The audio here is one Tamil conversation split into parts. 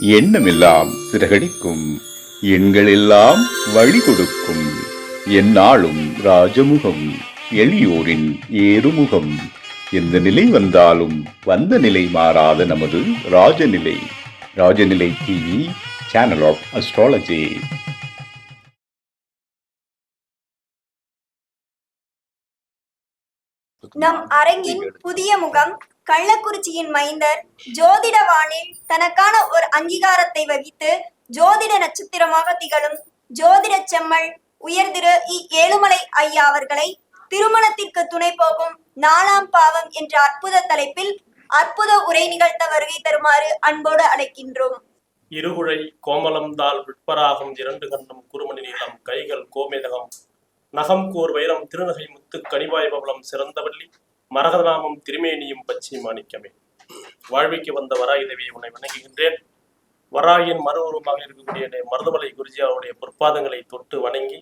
எண்ணமெல்லாம் சிறகடிக்கும். எண்களெல்லாம் வழி கொடுக்கும் எந்நாளும் ராஜமுகம் எளியோரின் ஏறுமுகம். எந்த நிலை வந்தாலும் வந்த நிலை மாறாத நமது Rajanilai. Rajanilai TV channel of astrology நம் அரங்கின் புதிய முகம் கள்ளக்குறிச்சியின் மைந்தர் ஜோதிடவானில் தனக்கான ஒரு அங்கீகாரத்தை வகித்து ஜோதிட நட்சத்திரமாக திகழும் ஜோதிட செம்மல் உயர்திரு இ. ஏழுமலை ஐயா அவர்களை திருமணத்திற்கு துணை போகும் நாலாம் பாவம் என்ற அற்புத தலைப்பில் அற்புத உரை நிகழ்த்த வருகை தருமாறு அன்போடு அழைக்கின்றோம். இருகுழை கோமலம்தால் விட்பராகம் இரண்டு கண்டம் குறுமணி நீளம் கைகள் கோமேதகம். நகம் கூர் வைரம் திருநகை முத்து கனிவாய் பவளம் சிறந்தவள்ளி மரகதநாமம் திருமேனியும் பச்சை மாணிக்கமே. வாழ்விக்கு வந்த வராய் தேவியை உன்னை வணங்குகின்றேன். வராயின் மறு உருவமாக இருக்கக்கூடிய என்னை மருதமலை குருஜி அவருடைய பொற்பாதங்களை தொட்டு வணங்கி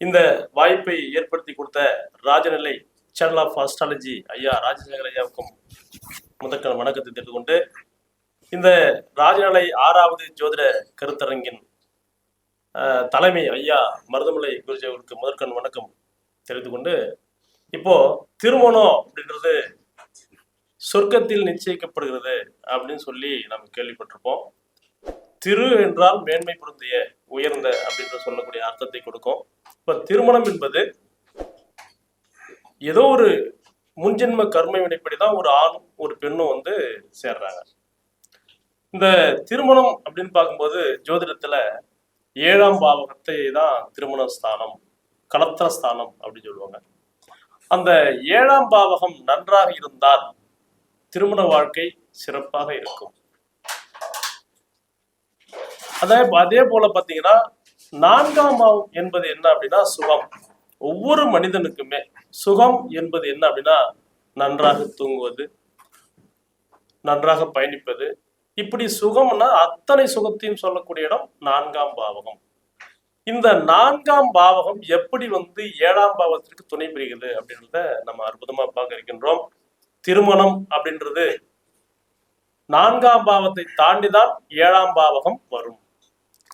இந்த வாய்ப்பை ஏற்படுத்தி கொடுத்த ராஜநிலை சேனல் ஆஃப் அஸ்ட்ராலஜி ஐயா ராஜசேகர் ஐயாவுக்கும் முதற்கண் வணக்கத்தை தெரிந்து கொண்டு இந்த ராஜநிலை ஆறாவது ஜோதிட கருத்தரங்கின் தலைமை ஐயா மருதமலை குருஜி அவருக்கு முதற்கண் வணக்கம் தெரிந்து கொண்டு இப்போ திருமணம் அப்படின்றது சொர்க்கத்தில் நிச்சயிக்கப்படுகிறது அப்படின்னு சொல்லி நம்ம கேள்விப்பட்டிருப்போம். திரு என்றால் மேன்மை பொருந்திய உயர்ந்த அப்படின்ற சொல்லக்கூடிய அர்த்தத்தை கொடுக்கும். இப்ப திருமணம் என்பது ஏதோ ஒரு முன்ஜென்ம கர்ம வினைப்படி தான் ஒரு ஆணும் ஒரு பெண்ணும் வந்து சேர்றாங்க. இந்த திருமணம் அப்படின்னு பார்க்கும்போது ஜோதிடத்துல ஏழாம் பாவகத்தை தான் திருமண ஸ்தானம் கலத்திர ஸ்தானம் அப்படின்னு சொல்லுவாங்க. அந்த ஏழாம் பாவகம் நன்றாக இருந்தால் திருமண வாழ்க்கை சிறப்பாக இருக்கும். அதே அதே போல பாத்தீங்கன்னா நான்காம் பாவம் என்பது என்ன அப்படின்னா சுகம். ஒவ்வொரு மனிதனுக்குமே சுகம் என்பது என்ன அப்படின்னா நன்றாக தூங்குவது நன்றாக பயணிப்பது. இப்படி சுகம்னா அத்தனை சுகத்தையும் சொல்லக்கூடிய இடம் நான்காம் பாவகம். இந்த நான்காம் பாவகம் எப்படி வந்து ஏழாம் பாவத்திற்கு துணை புரிகிறது அப்படின்றத நம்ம அற்புதமா பார்க்க இருக்கின்றோம். திருமணம் அப்படின்றது நான்காம் பாவத்தை தாண்டிதான் ஏழாம் பாவகம் வரும்.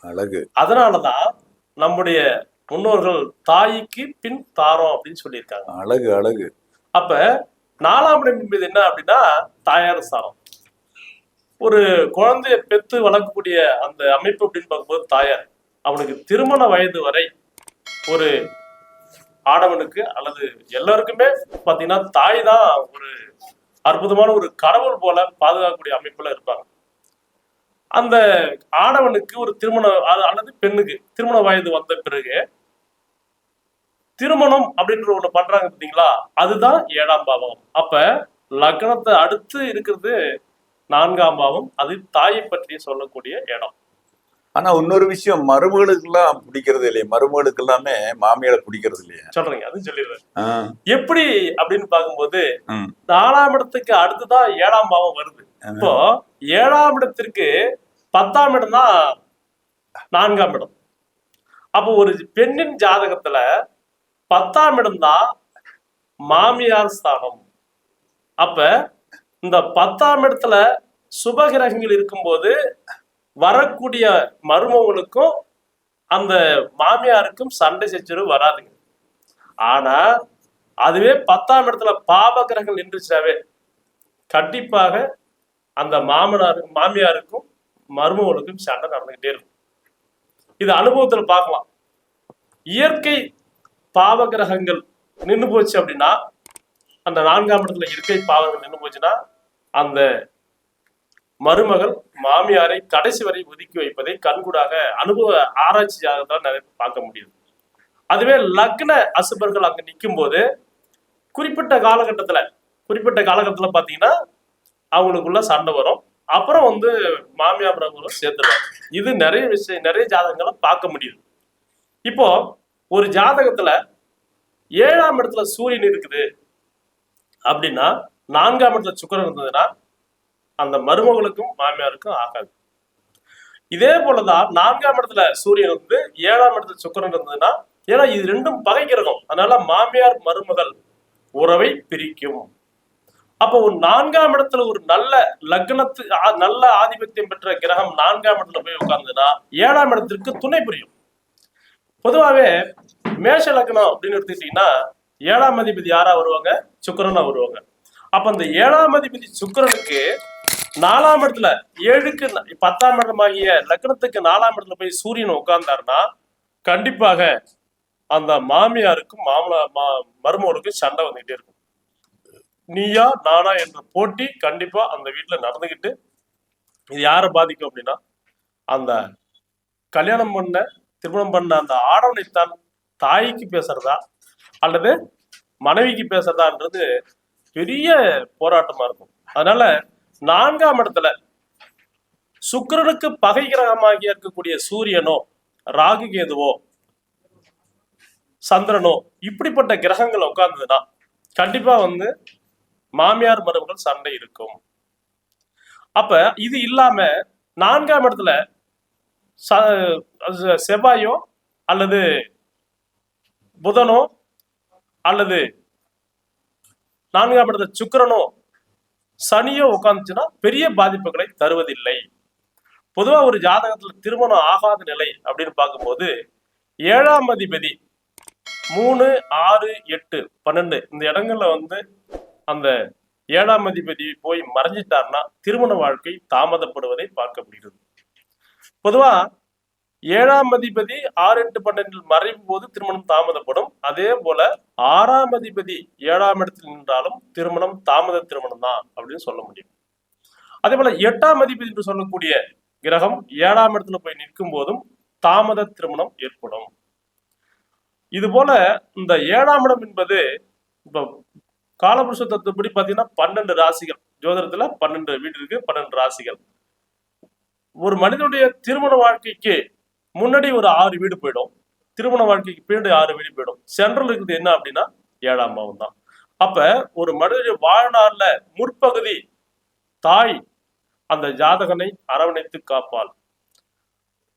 அழகு. அதனாலதான் நம்முடைய முன்னோர்கள் தாய்க்கு பின் தாரம் அப்படின்னு சொல்லியிருக்காங்க. அழகு அழகு. அப்ப நாலாம் இடம் என்பது என்ன அப்படின்னா தாயார் ஸ்தானம் ஒரு குழந்தைய பெத்து வளர்க்கக்கூடிய அந்த அமைப்பு அப்படின்னு பார்க்கும்போது தாயார். அவனுக்கு திருமண வயது வரை ஒரு ஆடவனுக்கு அல்லது எல்லாருக்குமே பாத்தீங்கன்னா தாய் தான் ஒரு அற்புதமான ஒரு கடவுள் போல பாதுகாக்கக்கூடிய அமைப்புல இருப்பாங்க. அந்த ஆடவனுக்கு ஒரு திருமண அல்லது பெண்ணுக்கு திருமண வயது வந்த பிறகு திருமணம் அப்படின்ற ஒண்ணு பண்றாங்க பார்த்தீங்களா அதுதான் ஏழாம் பாவம். அப்ப லக்னத்தை அடுத்து இருக்கிறது நான்காம் பாவம். அது தாயை பற்றி சொல்லக்கூடிய இடம். ஆனா இன்னொரு விஷயம் மருமகளுக்கு எல்லாம் பிடிக்கிறது இல்லையே. மருமகளுக்கு எல்லாமே மாமியாரை பிடிக்கிறது இல்லையா. சொல்றீங்க அது சொல்லிடுறேன். எப்படி அப்படின்னு பார்க்கும்போது ம். நாலாம் இடத்துக்கு அடுத்துதான் ஏழாம் பாவம் வருது. இப்போ ஏழாம் இடத்திற்கு பத்தாம் இடம் தான் நான்காம் இடம். அப்போ ஒரு பெண்ணின் ஜாதகத்துல பத்தாம் இடம் தான் மாமியார் ஸ்தானம். அப்ப இந்த பத்தாம் இடத்துல சுபகிரகங்கள் இருக்கும்போது வரக்கூடிய மருமகளுக்கும் அந்த மாமியாருக்கும் சண்டை சச்சரவு வராதுங்க. ஆனா அதுவே பத்தாம் இடத்துல பாப கிரகங்கள் நின்றுச்சாவே கண்டிப்பாக அந்த மாமனாருக்கும் மாமியாருக்கும் மருமகளுக்கும் சண்டை நடந்துகிட்டே இருக்கும். இது அனுபவத்துல பார்க்கலாம். இயற்கை பாவ கிரகங்கள் நின்று போச்சு அப்படின்னா அந்த நான்காம் இடத்துல இயற்கை பாவங்கள் நின்று போச்சுன்னா அந்த மருமகள் மாமியாரை கடைசி வரை ஒதுக்கி வைப்பதை கண்கூடாக அனுபவ ஆராய்ச்சியாக தான் நிறைய பார்க்க முடியுது. அதுவே லக்ன அசுபர்கள் அங்க நிற்கும் போது குறிப்பிட்ட காலகட்டத்துல குறிப்பிட்ட காலகட்டத்துல பாத்தீங்கன்னா அவங்களுக்குள்ள சண்டை வரும். அப்புறம் வந்து மாமியார் பிரபுரம் சேர்ந்துடும் இது நிறைய விஷயம் நிறைய ஜாதகங்களை பார்க்க முடியுது. இப்போ ஒரு ஜாதகத்துல ஏழாம் இடத்துல சூரியன் இருக்குது. அப்படின்னா நான்காம் இடத்துல சுக்கரன் இருந்ததுன்னா அந்த மருமகளுக்கும் மாமியாருக்கும் ஆகாது. இதே போலதான் நான்காம் இடத்துல சூரியன் வந்து ஏழாம் இடத்துல சுக்கிரன் இருந்ததுன்னா ஏன்னா இது ரெண்டும் பகை கிரகம். அதனால மாமியார் மருமகள் உறவை பிரிக்கும். அப்போ ஒரு நான்காம் இடத்துல ஒரு நல்ல லக்னத்து நல்ல ஆதிபத்தியம் பெற்ற கிரகம் நான்காம் இடத்துல போய் உட்கார்ந்ததுன்னா ஏழாம் இடத்திற்கு துணை புரியும். பொதுவாகவே மேஷ லக்னம் அப்படின்னு எடுத்துக்கிட்டீங்கன்னா ஏழாம் அதிபதி யாரா வருவாங்க? சுக்கரனா வருவாங்க. அப்ப அந்த ஏழாம் அதிபதி சுக்கிரனுக்கு நாலாம் இடத்துல ஏழுக்கு பத்தாம் இடமாகிய லக்னத்துக்கு நாலாம் இடத்துல போய் சூரியன் உட்கார்ந்தாருன்னா கண்டிப்பாக அந்த மாமியாருக்கும் மாமலா மா மருமகளுக்கும் சண்டை வந்துகிட்டே இருக்கும். நீயா நானா என்ற போட்டி கண்டிப்பா அந்த வீட்டுல நடந்துகிட்டு இது யாரை பாதிக்கும் அப்படின்னா அந்த கல்யாணம் பண்ண திருமணம் பண்ண அந்த ஆடவனைத்தான் தாய்க்கு பேசுறதா அல்லது மனைவிக்கு பேசுறதான்றது பெரிய போராட்டமா இருக்கும். அதனால நான்காம் இடத்துல சுக்கரனுக்கு பகை கிரகமாகிய இருக்கக்கூடிய சூரியனோ ராகு கேதுவோ சந்திரனோ இப்படிப்பட்ட கிரகங்கள் உட்கார்ந்ததுன்னா கண்டிப்பா வந்து மாமியார் மருமகள் சண்டை இருக்கும். அப்ப இது இல்லாம நான்காம் இடத்துல ச- செவ்வாயோ அல்லது புதனோ அல்லது நான்காம் இடத்துல சுக்கரனோ சனியோ உட்கார்ந்துச்சுன்னா பெரிய பாதிப்புகளை தருவதில்லை. பொதுவா ஒரு ஜாதகத்துல திருமணம் ஆகாத நிலை அப்படின்னு பார்க்கும்போது ஏழாம் அதிபதி மூணு ஆறு எட்டு பன்னெண்டு இந்த இடங்கள்ல வந்து அந்த ஏழாம் அதிபதி போய் மறைஞ்சிட்டார்னா திருமண வாழ்க்கை தாமதப்படுவதை பார்க்க முடிகிறது. பொதுவா ஏழாம் அதிபதி ஆறு எட்டு பன்னெண்டில் மறையும் போது திருமணம் தாமதப்படும். அதே போல ஆறாம் அதிபதி ஏழாம் இடத்தில் நின்றாலும் திருமணம் தாமத திருமணம் தான் அப்படின்னு சொல்ல முடியும். அதே போல எட்டாம் அதிபதி என்று சொல்லக்கூடிய கிரகம் ஏழாம் இடத்துல போய் நிற்கும் போதும் தாமத திருமணம் ஏற்படும். இது போல இந்த ஏழாம் இடம் என்பது இப்போ காலபுருஷ தத்துவப்படி பார்த்தீங்கன்னா பன்னெண்டு ராசிகள். ஜோதிடத்துல பன்னெண்டு வீடு இருக்கு பன்னெண்டு ராசிகள். ஒரு மனிதனுடைய திருமண வாழ்க்கைக்கு முன்னாடி ஒரு ஆறு வீடு போயிடும். திருமண வாழ்க்கைக்கு பின்னாடி ஆறு வீடு போயிடும். சென்ட்ரல் இருக்குது என்ன அப்படின்னா ஏழாம் பாவம் தான். அப்ப ஒரு மனிதனுடைய வாழ்நாள்ல முற்பகுதி தாய் அந்த ஜாதகனை அரவணைத்து காப்பாள்.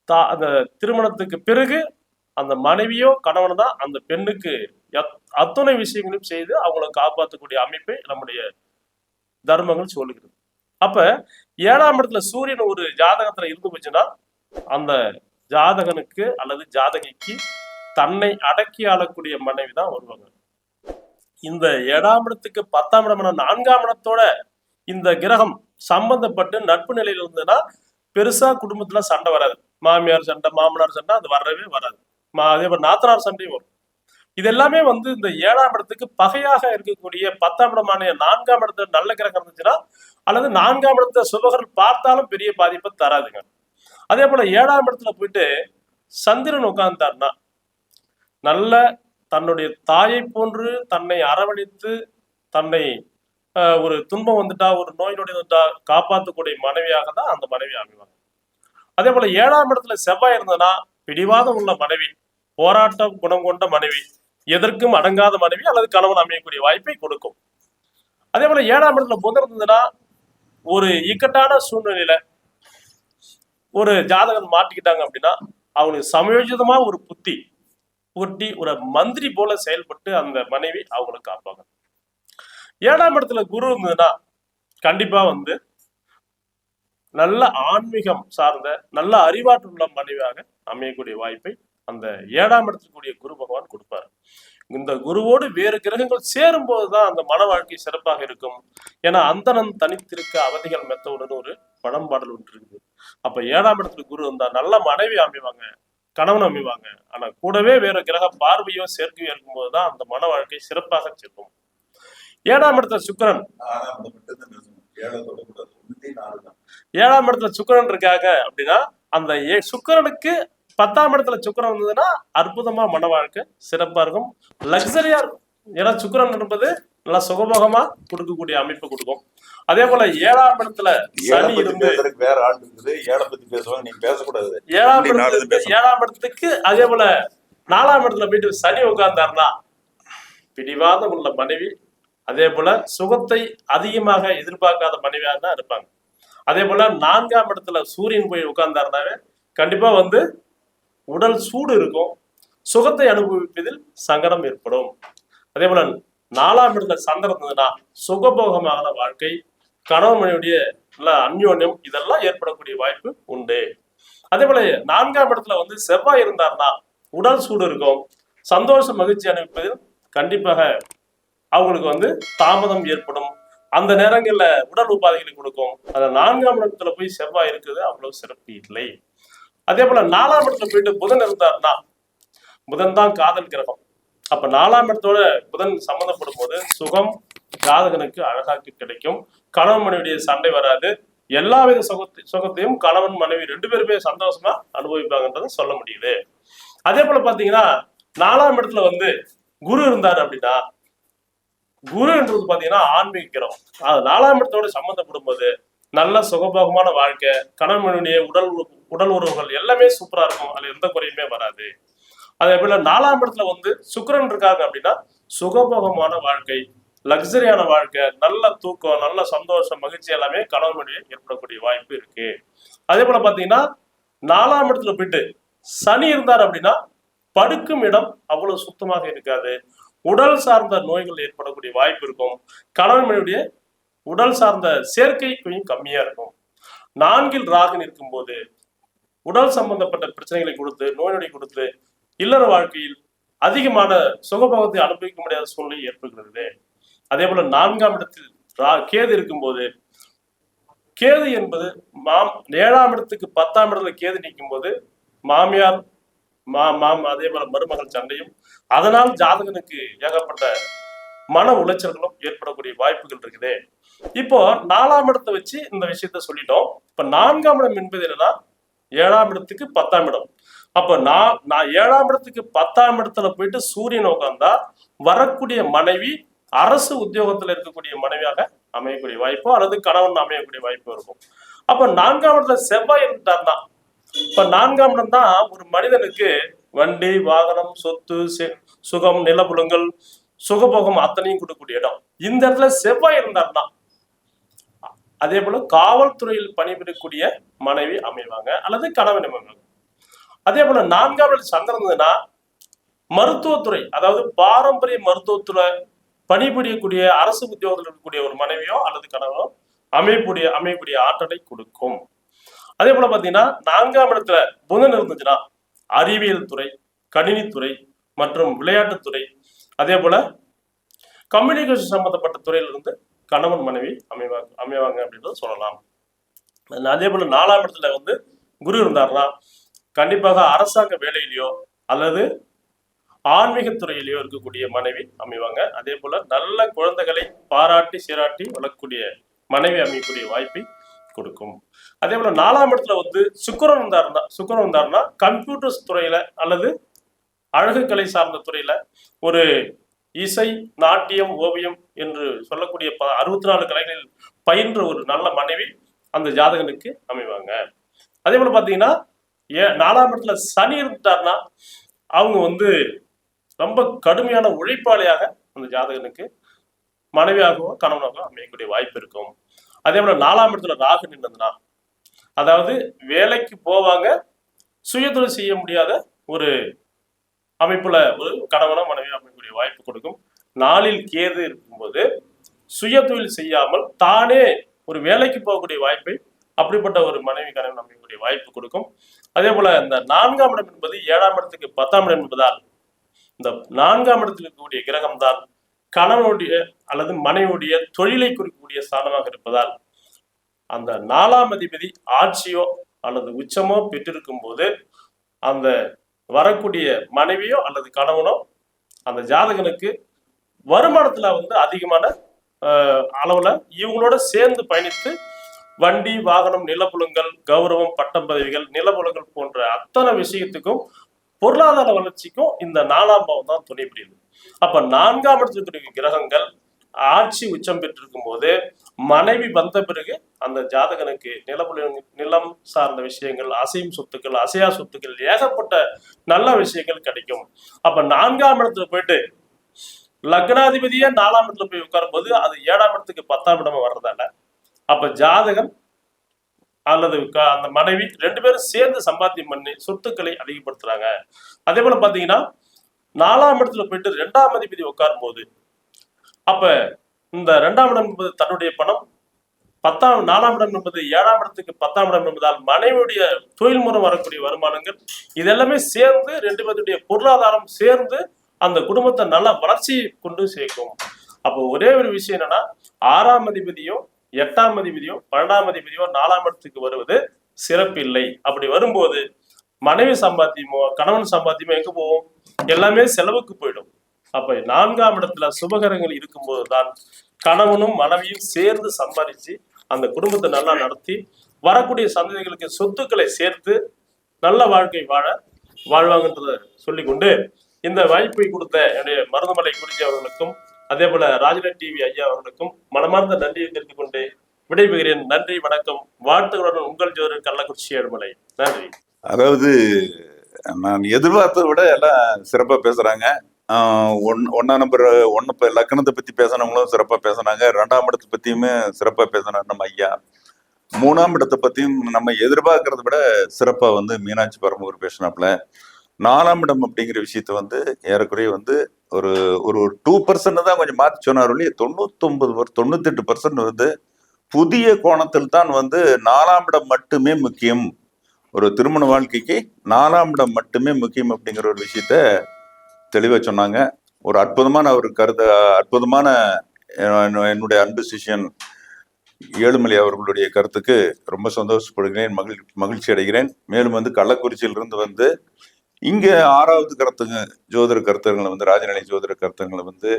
தா அந்த திருமணத்துக்கு பிறகு அந்த மனைவியோ கணவன் தான் அந்த பெண்ணுக்கு அத்துணை விஷயங்களையும் செய்து அவங்கள காப்பாற்றக்கூடிய அமைப்பை நம்முடைய தர்மங்கள் சொல்லுகிறது. அப்ப ஏழாம் இடத்துல சூரியன் ஒரு ஜாதகத்துல இருந்து போச்சுன்னா அந்த ஜாதகனுக்கு அல்லது ஜாதகிக்கு தன்னை அடக்கி ஆளக்கூடிய மனைவி தான் வருவாங்க இந்த ஏழாம் இடத்துக்கு பத்தாம் இடம் நான்காம் இடத்தோட இந்த கிரகம் சம்பந்தப்பட்டு நட்பு நிலையில இருந்ததுன்னா பெருசா குடும்பத்துல சண்டை வராது. மாமியார் சண்டை மாமனார் சண்டை அது வரவே வராது. மா- அதே மாதிரி நாத்தனார் சண்டையும் வரும். இது எல்லாமே வந்து இந்த ஏழாம் இடத்துக்கு பகையாக இருக்கக்கூடிய பத்தாம் இடமான நான்காம் இடத்துல நல்ல கிரகம் இருந்துச்சுன்னா அல்லது நான்காம் இடத்த சுபகர்கள் பார்த்தாலும் பெரிய பாதிப்பை தராதுங்க. அதே போல ஏழாம் இடத்துல போயிட்டு சந்திரன் உட்கார்ந்தாருன்னா நல்ல தன்னுடைய தாயை போன்று தன்னை அரவணைத்து தன்னை ஒரு துன்பம் வந்துட்டா ஒரு நோய் நொடி வந்துட்டா காப்பாற்றக்கூடிய மனைவியாக தான் அந்த மனைவி அமைவாங்க அதே போல ஏழாம் இடத்துல செவ்வாய் இருந்ததுன்னா பிடிவாதம் உள்ள மனைவி போராட்டம் குணம் கொண்ட மனைவி எதற்கும் அடங்காத மனைவி அல்லது கணவன் அமையக்கூடிய வாய்ப்பை கொடுக்கும். அதே போல ஏழாம் இடத்துல புதன் இருந்ததுன்னா ஒரு இக்கட்டான சூழ்நிலையில ஒரு ஜாதகம் மாட்டிக்கிட்டாங்க அப்படின்னா அவங்களுக்கு சமயோஜிதமா ஒரு புத்தி புட்டி ஒரு மந்திரி போல செயல்பட்டு அந்த மனைவி அவங்களை காப்பாங்க ஏழாம் இடத்துல குரு இருந்ததுன்னா கண்டிப்பா வந்து நல்ல ஆன்மீகம் சார்ந்த நல்ல அறிவாற்றல் உள்ள மனைவியாக அமையக்கூடிய வாய்ப்பை அந்த ஏழாம் இடத்துக்குரிய குரு பகவான் கொடுப்பார். இந்த குருவோடு வேறு கிரகங்கள் சேரும் போதுதான் அந்த மன வாழ்க்கை சிறப்பாக இருக்கும். ஏன்னா அந்தனன் தனித்திருக்க அவதிகள் மெத்தவுடன் ஒரு பழம்பாடல் ஒன்று இருக்குது. அப்ப ஏழாம் இடத்துல குரு வந்தா நல்ல மனைவி அமைவாங்க கணவன் அமைவாங்க. ஆனா கூடவே வேற கிரக பார்வையோ சேர்க்கையோ இருக்கும்போதுதான் அந்த மன வாழ்க்கை சிறப்பாக செல்லும். ஏழாம் இடத்துல சுக்கிரன். தான் ஏழாம் இடத்துல சுக்கிரன் இருக்காங்க அப்படின்னா அந்த ஏ- சுக்கிரனுக்கு பத்தாம் இடத்துல சுக்கிரன் இருந்ததுன்னா அற்புதமா மன வாழ்க்கை சிறப்பா இருக்கும். லக்ஸரியா இருக்கும். ஏன்னா சுக்கிரன் என்பது நல்லா சுகபோகமா கொடுக்கக்கூடிய அமைப்பு கொடுக்கும். அதே போல ஏழாம் இடத்துல சனி இருந்து வேற ஆள் இருக்குது. ஏழை பத்தி பேசுவாங்க நீ பேசக்கூடாது. ஏழாம் இடத்துக்கு. ஏழாம் இடத்துக்கு அதே போல நாலாம் இடத்துல போயிட்டு சனி உட்கார்ந்தாருன்னா பிடிவாதம் உள்ள மனைவி அதே போல சுகத்தை அதிகமாக எதிர்பார்க்காத மனைவியாக தான் இருப்பாங்க. அதே போல நான்காம் இடத்துல சூரியன் போய் உட்கார்ந்தாருனாவே கண்டிப்பா வந்து உடல் சூடு இருக்கும். சுகத்தை அனுபவிப்பதில் சங்கடம் ஏற்படும். அதே போல நாலாம் இடத்துல சந்திரன் இருந்ததுன்னா சுகபோகமான வாழ்க்கை கணவன் மனைவியுடைய நல்ல அந்யோன்யம் இதெல்லாம் ஏற்படக்கூடிய வாய்ப்பு உண்டு. அதே போல நான்காம் இடத்துல வந்து செவ்வாய் இருந்தார்னா உடல் சூடு இருக்கும் சந்தோஷ மகிழ்ச்சி அனுப்பதில் கண்டிப்பாக அவங்களுக்கு வந்து தாமதம் ஏற்படும். அந்த நேரங்களில் உடல் உபாதைகளை கொடுக்கும். அந்த நான்காம் இடத்துல போய் செவ்வாய் இருக்குது அவ்வளவு சிறப்பு இல்லை. அதே போல நாலாம் இடத்துல போயிட்டு புதன் இருந்தார்னா புதன் தான் காதல் கிரகம். அப்ப நாலாம் இடத்தோட புதன் சம்மந்தப்படும் போது சுகம் ஜாதகனுக்கு அழகாக்கி கிடைக்கும். கணவன் மனைவியுடைய சண்டை வராது. எல்லா வித சுகத்தை சுகத்தையும் கணவன் மனைவி ரெண்டு பேருமே சந்தோஷமா அனுபவிப்பாங்கன்றத சொல்ல முடியுது. அதே போல பாத்தீங்கன்னா நாலாம் இடத்துல வந்து குரு இருந்தாரு அப்படின்னா குருன்றது பாத்தீங்கன்னா ஆன்மீக கிரகம். அது நாலாம் இடத்தோட சம்மந்தப்படும் போது நல்ல சுகபோகமான வாழ்க்கை கணவன் உடல் உடல் உறவுகள் எல்லாமே சூப்பரா இருக்கும். அதுல எந்த குறையுமே வராது. அதே போல நாலாம் இடத்துல வந்து சுக்கரன் இருக்காங்க அப்படின்னா சுகபோகமான வாழ்க்கை லக்ஸரியான வாழ்க்கை நல்ல தூக்கம் நல்ல சந்தோஷம் மகிழ்ச்சி எல்லாமே கணவன் மனைவி ஏற்படக்கூடிய வாய்ப்பு இருக்கு. அதே போல பாத்தீங்கன்னா நாலாம் இடத்துல போயிட்டு சனி இருந்தார் அப்படின்னா படுக்கும் இடம் அவ்வளவு சுத்தமாக இருக்காது. உடல் சார்ந்த நோய்கள் ஏற்படக்கூடிய வாய்ப்பு இருக்கும். கணவன் மனைவியுடைய உடல் சார்ந்த சேர்க்கை கொஞ்சம் கம்மியா இருக்கும். நான்கில் ராகன் இருக்கும்போது உடல் சம்பந்தப்பட்ட பிரச்சனைகளை கொடுத்து நோய் நொடி கொடுத்து இல்லற வாழ்க்கையில் அதிகமான சுகபோகத்தை அனுபவிக்க முடியாத சூழ்நிலை ஏற்படுகிறது அதே போல நான்காம் இடத்தில் கேது இருக்கும்போது கேது என்பது மாம் ஏழாம் இடத்துக்கு பத்தாம் இடத்துல கேது நிற்கும் போது மாமியார் மா மாம் அதே போல மருமகள் சண்டையும் அதனால் ஜாதகனுக்கு ஏகப்பட்ட மன உளைச்சல்களும் ஏற்படக்கூடிய வாய்ப்புகள் இருக்குது. இப்போ நாலாம் இடத்தை வச்சு இந்த விஷயத்த சொல்லிட்டோம். இப்ப நான்காம் இடம் என்பது என்னன்னா ஏழாம் இடத்துக்கு பத்தாம் இடம். அப்ப நான் நான் ஏழாம் இடத்துக்கு பத்தாம் இடத்துல போயிட்டு சூரியன் உட்கார்ந்தா வரக்கூடிய மனைவி அரசு உத்தியோகத்துல இருக்கக்கூடிய மனைவியாக அமையக்கூடிய வாய்ப்போ அல்லது கணவன் அமையக்கூடிய வாய்ப்போ இருக்கும். அப்ப நான்காம் இடத்துல செவ்வாய் இருந்துட்டார்னா இப்ப நான்காம் இடம் தான் ஒரு மனிதனுக்கு வண்டி வாகனம் சொத்து சுகம் நிலபுலங்கள் சுகபோகம் அத்தனையும் கொடுக்கக்கூடிய இடம். இந்த இடத்துல செவ்வாய் இருந்தார்னா அதே போல காவல்துறையில் பணிபுரியக்கூடிய மனைவி அமைவாங்க அல்லது கணவன் அமைவாங்க. அதே போல நான்காம் இடம் சந்திரன் இருந்ததுன்னா மருத்துவத்துறை அதாவது பாரம்பரிய மருத்துவத்துல பணிபுரியக்கூடிய அரசு உத்தியோகத்தில் இருக்கக்கூடிய ஒரு மனைவியோ அல்லது கணவனோ அமையக்கூடிய அமையக்கூடிய ஆற்றலை கொடுக்கும். அதே போல பாத்தீங்கன்னா நான்காம் இடத்துல புதன் இருந்துச்சுன்னா அறிவியல் துறை கணினித்துறை மற்றும் விளையாட்டுத்துறை. அதே போல கம்யூனிகேஷன் சம்பந்தப்பட்ட துறையிலிருந்து கணவன் மனைவி அமைவாங்க அமைவாங்க அப்படின்றத சொல்லலாம். அதே போல நாலாம் இடத்துல வந்து குரு இருந்தாருன்னா கண்டிப்பாக அரசாங்க வேலையிலையோ அல்லது ஆன்மீகத்துறையிலையோ இருக்கக்கூடிய மனைவி அமைவாங்க. அதே போல நல்ல குழந்தைகளை பாராட்டி சீராட்டி வளர்க்கக்கூடிய மனைவி அமையக்கூடிய வாய்ப்பை கொடுக்கும். அதே போல நாலாம் இடத்துல வந்து சுக்கரன் இருந்தாருன்னா சுக்கரன் இருந்தாருன்னா கம்ப்யூட்டர்ஸ் துறையில அல்லது அழகுக்கலை சார்ந்த துறையில ஒரு இசை நாட்டியம் ஓவியம் என்று சொல்லக்கூடிய ப அறுபத்தி நாலு கலைகளில் பயின்ற ஒரு நல்ல மனைவி அந்த ஜாதகனுக்கு அமைவாங்க. அதே போல பாத்தீங்கன்னா ஏன்? நாலாம் இடத்துல சனி இருந்துட்டாருன்னா அவங்க வந்து ரொம்ப கடுமையான உழைப்பாளியாக அந்த ஜாதகனுக்கு மனைவியாகவோ கணவனாகவோ அமையக்கூடிய வாய்ப்பு இருக்கும். அதே போல நாலாம் இடத்துல ராகு நின்றதுன்னா அதாவது வேலைக்கு போவாங்க சுயதொழில் செய்ய முடியாத ஒரு அமைப்புல ஒரு கணவனோ மனைவியோ அமைக்கக்கூடிய வாய்ப்பு கொடுக்கும். நாளில் கேது இருக்கும்போது சுயதொழில் செய்யாமல் தானே ஒரு வேலைக்கு போகக்கூடிய வாய்ப்பை அப்படிப்பட்ட ஒரு மனைவி கனவு நம்பிக்கூடிய வாய்ப்பு கொடுக்கும். அதே போல இந்த நான்காம் இடம் என்பது ஏழாம் இடத்துக்கு பத்தாம் இடம் என்பதால் இந்த நான்காம் இடத்தில் இருக்கக்கூடிய கிரகம் தான் கணவனுடைய அல்லது மனைவியுடைய தொழிலை குறிக்கக்கூடிய ஸ்தானமாக இருப்பதால் அந்த நாலாம் அதிபதி ஆட்சியோ அல்லது உச்சமோ பெற்றிருக்கும் போது அந்த வரக்கூடிய மனைவியோ அல்லது கணவனோ அந்த ஜாதகனுக்கு வருமானத்துல வந்து அதிகமான அளவுல இவங்களோட சேர்ந்து பயணித்து வண்டி வாகனம் நிலப்புலங்கள் கௌரவம் பட்டம் பதவிகள் நிலப்புலங்கள் போன்ற அத்தனை விஷயத்துக்கும் பொருளாதார வளர்ச்சிக்கும் இந்த நாலாம் பாவம் தான் துணை புரியுது. அப்ப நான்காம் இடத்துல கிரகங்கள் ஆட்சி உச்சம் பெற்றிருக்கும் போது மனைவி வந்த பிறகு அந்த ஜாதகனுக்கு நிலப்புல நிலம் சார்ந்த விஷயங்கள் அசையும் சொத்துக்கள் அசையா சொத்துக்கள் ஏகப்பட்ட நல்ல விஷயங்கள் கிடைக்கும். அப்ப நான்காம் இடத்துல போயிட்டு லக்னாதிபதியே நாலாம் இடத்துல போய் உட்காரும் போது அது ஏழாம் இடத்துக்கு பத்தாம் இடமா வர்றதால அப்ப ஜாதகன் அல்லது க- அந்த மனைவி ரெண்டு பேரும் சேர்ந்து சம்பாத்தியம் பண்ணி சொத்துக்களை அதிகப்படுத்துறாங்க. அதே போல பாத்தீங்கன்னா நாலாம் இடத்துல போயிட்டு ரெண்டாம் அதிபதி உட்காரும் போது அப்ப இந்த ரெண்டாம் இடம் என்பது தன்னுடைய பணம் பத்தாம் நாலாம் இடம் என்பது ஏழாம் இடத்துக்கு பத்தாம் இடம் என்பதால் மனைவியுடைய தொழில் மூலம் வரக்கூடிய வருமானங்கள் இதெல்லாமே சேர்ந்து ரெண்டு பேருடைய பொருளாதாரம் சேர்ந்து அந்த குடும்பத்தை நல்ல வளர்ச்சி கொண்டு சேர்க்கும். அப்போ ஒரே ஒரு விஷயம் என்னன்னா ஆறாம் அதிபதியும் எட்டாம் அதிபதியோ பன்னெண்டாம் அதிபதியோ நாலாம் இடத்துக்கு வருவது சிறப்பில்லை. அப்படி வரும்போது மனைவி சம்பாத்தியமோ கணவன் சம்பாத்தியமோ எங்க போவோம்? எல்லாமே செலவுக்கு போயிடும். அப்ப நான்காம் இடத்துல சுபகரங்கள் இருக்கும்போது தான் கணவனும் மனைவியும் சேர்ந்து சம்பாதிச்சு அந்த குடும்பத்தை நல்லா நடத்தி வரக்கூடிய சந்ததிகளுக்கு சொத்துக்களை சேர்த்து நல்ல வாழ்க்கை வாழ வாழ்வாங்கன்றத சொல்லிக்கொண்டு இந்த வாய்ப்பை கொடுத்த என்னுடைய மருதமலை குறிச்சி அவர்களுக்கும் அதே போல ராஜ்ல டிவி ஐயா அவர்களுக்கும் மனமார்ந்த நன்றியை தெரிந்து கொண்டு விடைபெறுகிறேன். நன்றி வணக்கம். வாழ்த்துக்களுடன் உங்கள் ஜோரு கள்ளக்குறிச்சி ஏழுமலை. நன்றி. அதாவது நான் எதிர்பார்த்ததை விட எல்லாம் சிறப்பாக பேசுகிறாங்க ஒன் ஒன்றா நம்பர் ஒன்று இப்போ லக்கணத்தை பற்றி பேசினவங்களும் சிறப்பாக பேசுனாங்க. ரெண்டாம் இடத்தை பற்றியுமே சிறப்பாக பேசினார் நம்ம ஐயா. மூணாம் இடத்தை பற்றியும் நம்ம எதிர்பார்க்கறத விட சிறப்பாக வந்து மீனாட்சி பரமூர் பேசினாப்புல. நாலாம் இடம் அப்படிங்கிற விஷயத்த வந்து ஏறக்குறைய வந்து ஒரு ஒரு டூ பர்சன்ட் தான் கொஞ்சம் மாற்றி சொன்னார் ஒழிய தொண்ணூத்தொன்பது தொண்ணூத்தெட்டு பர்சன்ட் வந்து புதிய கோணத்தில் தான் வந்து நாலாம் இடம் மட்டுமே முக்கியம். ஒரு திருமண வாழ்க்கைக்கு நாலாம் இடம் மட்டுமே முக்கியம் அப்படிங்கிற ஒரு விஷயத்த தெளிவாக சொன்னாங்க. ஒரு அற்புதமான அவர் கருத அற்புதமான என்னுடைய அன்பு சிஷியன் ஏழுமலை அவர்களுடைய கருத்துக்கு ரொம்ப சந்தோஷப்படுகிறேன். மகிழ் மகிழ்ச்சி அடைகிறேன். மேலும் வந்து கள்ளக்குறிச்சியிலிருந்து வந்து இங்க ஆறாவது கருத்துங்க ஜோதிட கருத்தர்களை வந்து ராஜநிலை ஜோதிட கருத்தர்களை வந்து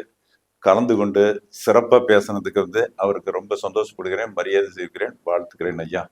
கலந்து கொண்டு சிறப்பாக பேசுனதுக்கு வந்து அவருக்கு ரொம்ப சந்தோஷப்படுகிறேன் மரியாதை செய்கிறேன் வாழ்த்துக்கிறேன் ஐயா.